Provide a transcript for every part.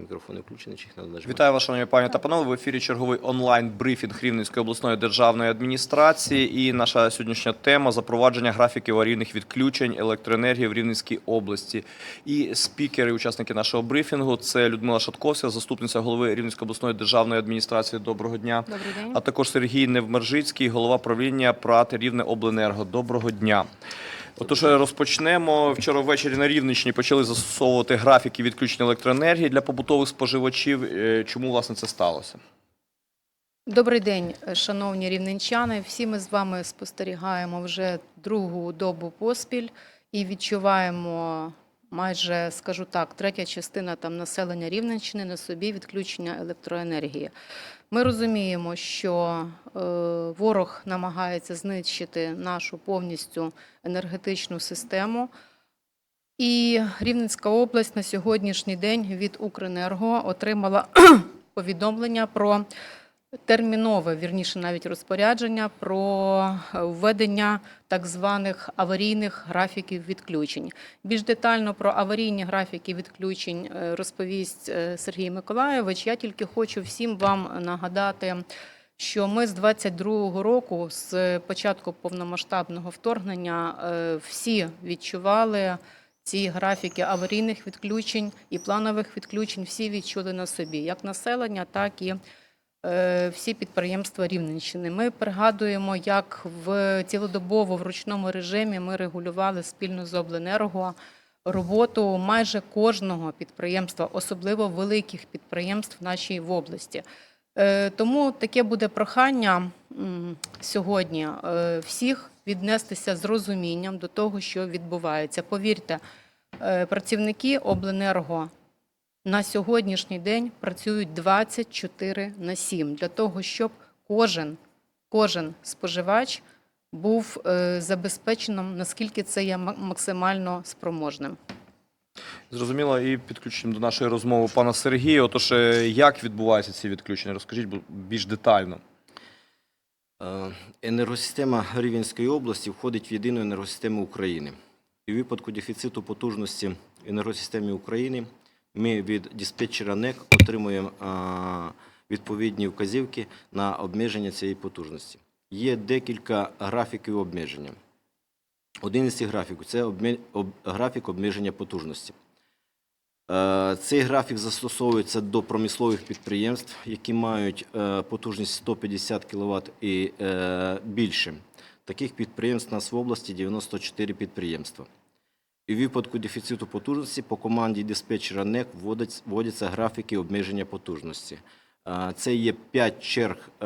Мікрофони включені, чи їх треба нажимати? Вітаю вас, шановні пані та панове. В ефірі черговий онлайн брифінг Рівненської обласної державної адміністрації. І наша сьогоднішня тема запровадження графіків аварійних відключень електроенергії в Рівненській області. І спікери, учасники нашого брифінгу, це Людмила Шатковська, заступниця голови Рівненської обласної державної адміністрації. Доброго дня. Добрий день. А також Сергій Невмержицький, голова правління ПРАТ Рівне Обленерго. Доброго дня. Отож, розпочнемо. Вчора ввечері на Рівненщині почали застосовувати графіки відключення електроенергії для побутових споживачів. Е, Чому власне це сталося? Добрий день, шановні рівненчани. Всі ми з вами спостерігаємо вже другу добу поспіль і відчуваємо майже, скажу так, третя частина там населення Рівненщини на собі відключення електроенергії. Ми розуміємо, що е, ворог намагається знищити нашу повністю енергетичну систему. І Рівненська область на сьогоднішній день від Укренерго отримала повідомлення про термінове, вірніше навіть розпорядження про е, введення так званих аварійних графіків відключень. Більш детально про аварійні графіки відключень е, розповість е, Сергій Миколайович. Я тільки хочу всім вам нагадати. Що ми з 22-го року, з початку повномасштабного вторгнення, всі відчували ці графіки аварійних відключень і планових відключень, всі відчули на собі, як населення, так і всі підприємства Рівненщини. Ми пригадуємо, як в цілодобово в ручному режимі ми регулювали спільно з Обленерго роботу майже кожного підприємства, особливо великих підприємств в нашій області. Е, Тому таке буде прохання сьогодні е, всіх віднестися з розумінням до того, що відбувається. Повірте, е, працівники Обленерго на сьогоднішній день працюють 24 на 7 для того, щоб кожен, кожен споживач був е, забезпеченим, наскільки це є максимально спроможним. Зрозуміло, і підключимо до нашої розмови пана Сергія. Отож, е, як відбуваються ці відключення? Розкажіть більш детально. Е, Енергосистема Рівненської області входить в єдину енергосистему України. І в випадку дефіциту потужності в енергосистемі України ми від диспетчера НЕК отримуємо відповідні вказівки на обмеження цієї потужності. Є декілька графіків обмеження. Один із цих графіків це графік обмеження потужності. Е, Цей графік застосовується до промислових підприємств, які мають е, потужність 150 кВт і е, більше. Таких підприємств у нас в області 94 підприємства. І в випадку дефіциту потужності по команді диспетчера НЕК вводяться графіки обмеження потужності. Е, Це є 5 черг е,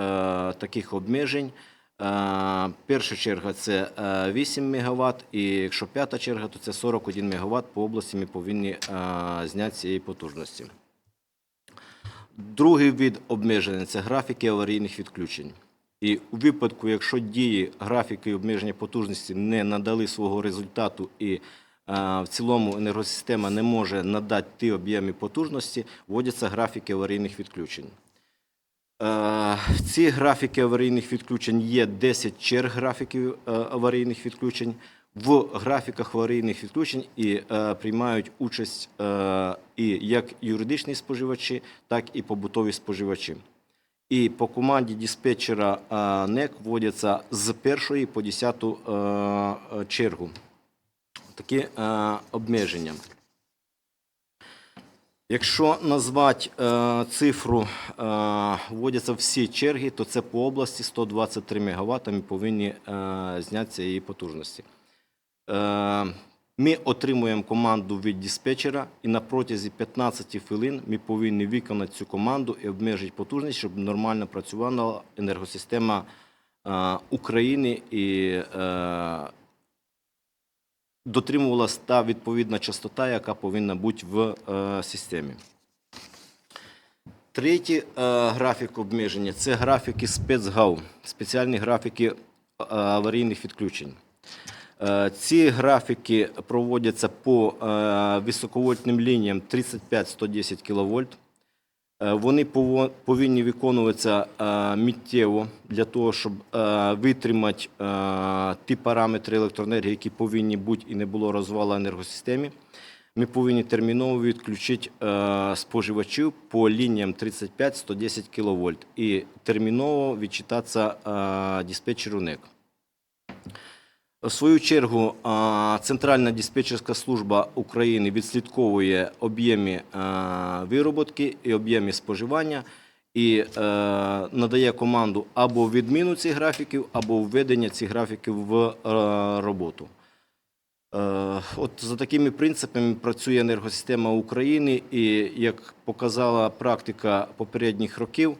таких обмежень. Е, Перша черга це е, 8 МВт, і якщо п'ята черга, то це 41 МВт. По області ми повинні е, зняти цієї потужності. Другий вид обмеження це графіки аварійних відключень. І у випадку, якщо дії графіки обмеження потужності не надали свого результату і е, в цілому енергосистема не може надати ті об'єми потужності, вводяться графіки аварійних відключень. Е, Ці графіки аварійних відключень є 10 черг графіків е, аварійних відключень. В графіках аварійних відключень і е, приймають участь і як юридичні споживачі, так і побутові споживачі. І по команді диспетчера НЕК вводяться з першої по десяту е, чергу. Такі е, обмеження. Якщо назвати е, цифру, е, вводяться всі черги, то це по області 123 МВт ми повинні е, зняти цієї потужності. Ми отримуємо команду від диспетчера, і на протязі 15 хвилин ми повинні виконати цю команду і обмежити потужність, щоб нормально працювала енергосистема України і дотримувалась та відповідна частота, яка повинна бути в е, системі. Третій е, графік обмеження це графіки спецгав, спеціальні графіки е, аварійних відключень. Ці графіки проводяться по високовольтним лініям 35-110 кВт. Е, Вони повинні виконуватися е, миттєво для того, щоб е, витримати ті параметри електроенергії, які повинні бути і не було розвалу енергосистемі. ми повинні терміново відключити споживачів по лініям 35-110 кВт і терміново відчитатися диспетчеру НЕК. В свою чергу, Центральна диспетчерська служба України відслідковує об'єми е, вироботки і об'єми споживання і е, надає команду або відміну цих графіків, або введення цих графіків в е, роботу. От за такими принципами працює енергосистема України, і як показала практика попередніх років,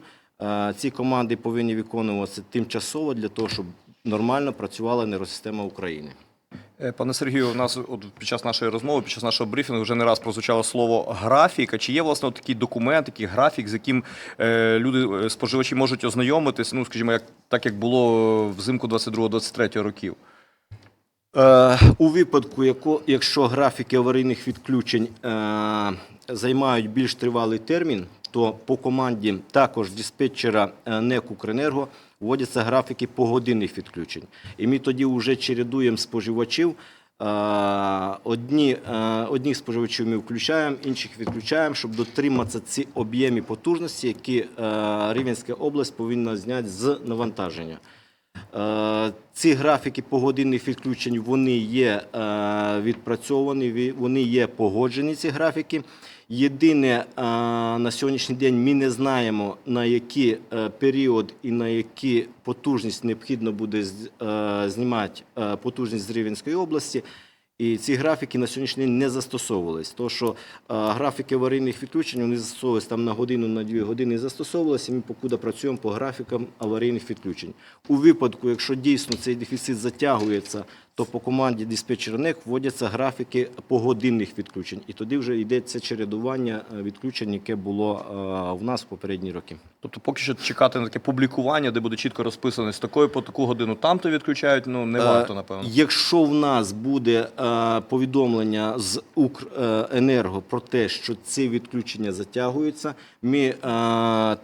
ці команди повинні виконуватися тимчасово для того, щоб нормально працювала енергосистема України. Е, Пане Сергію, у нас от під час нашої розмови, під час нашого брифінгу вже не раз прозвучало слово графік. А чи є власне такий документ, такий графік, з яким е, люди, е, споживачі можуть ознайомитись, ну скажімо, як так як було взимку 22-23 років? Е, У випадку, яко- якщо графіки аварійних відключень е, займають більш тривалий термін, то по команді також диспетчера е, НЕК «Укренерго» вводяться графіки погодинних відключень. І ми тоді вже чередуємо споживачів. Е, Одні, е, одних споживачів ми включаємо, інших відключаємо, щоб дотриматися ці об'єми потужності, які Рівненська область повинна зняти з навантаження. Ці графіки погодинних відключень вони є відпрацьовані, вони є погоджені. Ці графіки. Єдине е, на сьогоднішній день ми не знаємо на який е, період і на які потужність необхідно буде е, знімати потужність з Рівненської області. І ці графіки на сьогоднішній день не застосовувались. То, що графіки аварійних відключень вони застосовувалися там на годину, на дві години застосовувалися. Ми покуди працюємо по графікам аварійних відключень. У випадку, якщо дійсно цей дефіцит затягується, то по команді диспетчера НЕК вводяться графіки погодинних відключень. І тоді вже йдеться чередування е, відключень, яке було е, в нас в попередні роки. Тобто, поки що чекати на таке публікування, де буде чітко розписано з такої по таку годину там-то відключають, ну не варто, Е, напевно. Якщо в нас буде повідомлення з Укренерго про те, що ці відключення затягуються, ми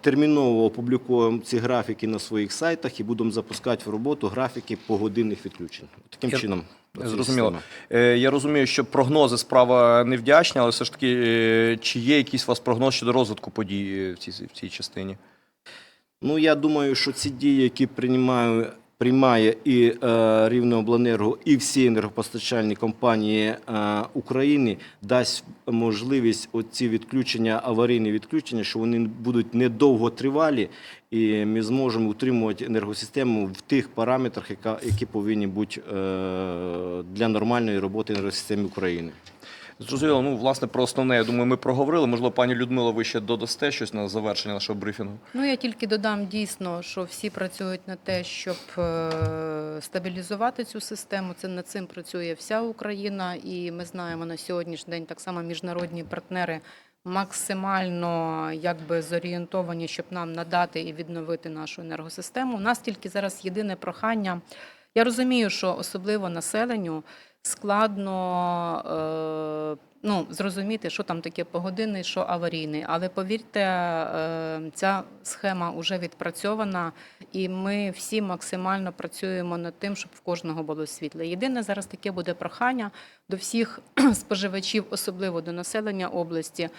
терміново опублікуємо ці графіки на своїх сайтах і будемо запускати в роботу графіки погодинних відключень. Таким чином. Зрозуміло. Е, Я розумію, що прогнози справа невдячна, але все ж таки, е, чи є якийсь у вас прогноз щодо розвитку подій е, в цій, в цій частині? Ну, я думаю, що ці дії, які приймає, приймає і е, Рівнеобленерго, і всі енергопостачальні компанії е, України, дасть можливість оці відключення, аварійні відключення, що вони будуть недовготривалі, і ми зможемо утримувати енергосистему в тих параметрах, яка, які повинні бути е, для нормальної роботи енергосистеми України. Зрозуміло, ну власне про основне, я думаю, ми проговорили. Можливо, пані Людмила, ви ще додасте щось на завершення нашого брифінгу. Ну, я тільки додам дійсно, що всі працюють на те, щоб е, стабілізувати цю систему. Це над цим працює вся Україна, і ми знаємо на сьогоднішній день так само міжнародні партнери максимально якби зорієнтовані, щоб нам надати і відновити нашу енергосистему. У нас тільки зараз єдине прохання. Я розумію, що особливо населенню складно е, ну, зрозуміти, що там таке погодинний, що аварійний. Але повірте, е, ця схема вже відпрацьована, і ми всі максимально працюємо над тим, щоб в кожного було світло. Єдине зараз таке буде прохання до всіх споживачів, особливо до населення області.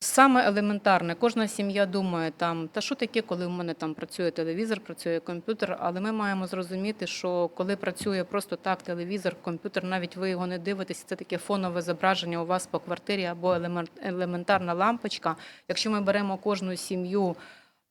Саме елементарне, кожна сім'я думає там, та що таке, коли в мене там працює телевізор, працює комп'ютер, але ми маємо зрозуміти, що коли працює просто так телевізор, комп'ютер, навіть ви його не дивитесь, це таке фонове зображення у вас по квартирі або елемент- елементарна лампочка. Якщо ми беремо кожну сім'ю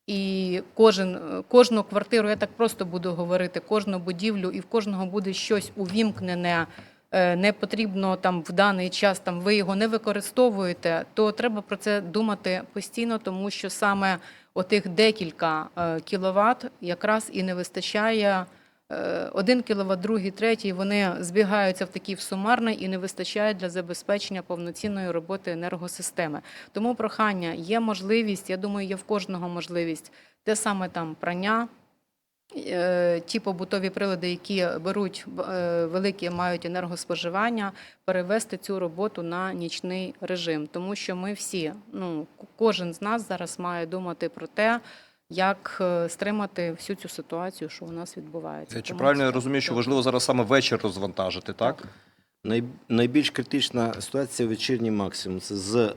і кожен, кожну квартиру, я так просто буду говорити, кожну будівлю, і в кожного буде щось увімкнене, не потрібно там в даний час, там ви його не використовуєте, то треба про це думати постійно, тому що саме отих декілька е, кіловат якраз і не вистачає. е, Один кіловат, другий, третій, вони збігаються в такий в сумарний і не вистачає для забезпечення повноцінної роботи енергосистеми. Тому прохання є можливість, я думаю, є в кожного можливість те саме там прання, е, ті побутові прилади, які беруть е, великі, мають енергоспоживання, перевести цю роботу на нічний режим. Тому що ми всі, ну кожен з нас зараз має думати про те, як е, стримати всю цю ситуацію, що у нас відбувається. Чи Тому правильно я розумію, що важливо зараз саме вечір розвантажити, так? Най- Найбільш критична ситуація в вечірній максимум. Це з,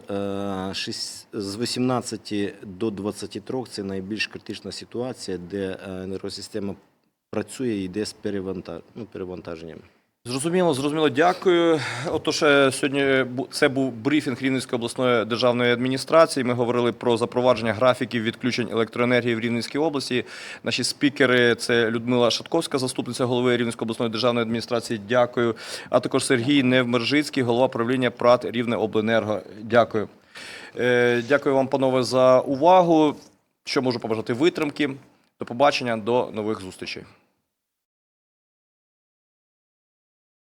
6, з 18 до 23 це найбільш критична ситуація, де е, енергосистема працює і йде з ну, перевантаженням. Зрозуміло, зрозуміло, дякую. Отож, сьогодні це був брифінг Рівненської обласної державної адміністрації. Ми говорили про запровадження графіків відключень електроенергії в Рівненській області. Наші спікери це Людмила Шатковська, заступниця голови Рівненської обласної державної адміністрації. Дякую. А також Сергій Невмержицький, голова правління ПРАТ Рівне Обленерго. Дякую. Е, Дякую вам, панове, за увагу. Що можу побажати витримки. До побачення, до нових зустрічей.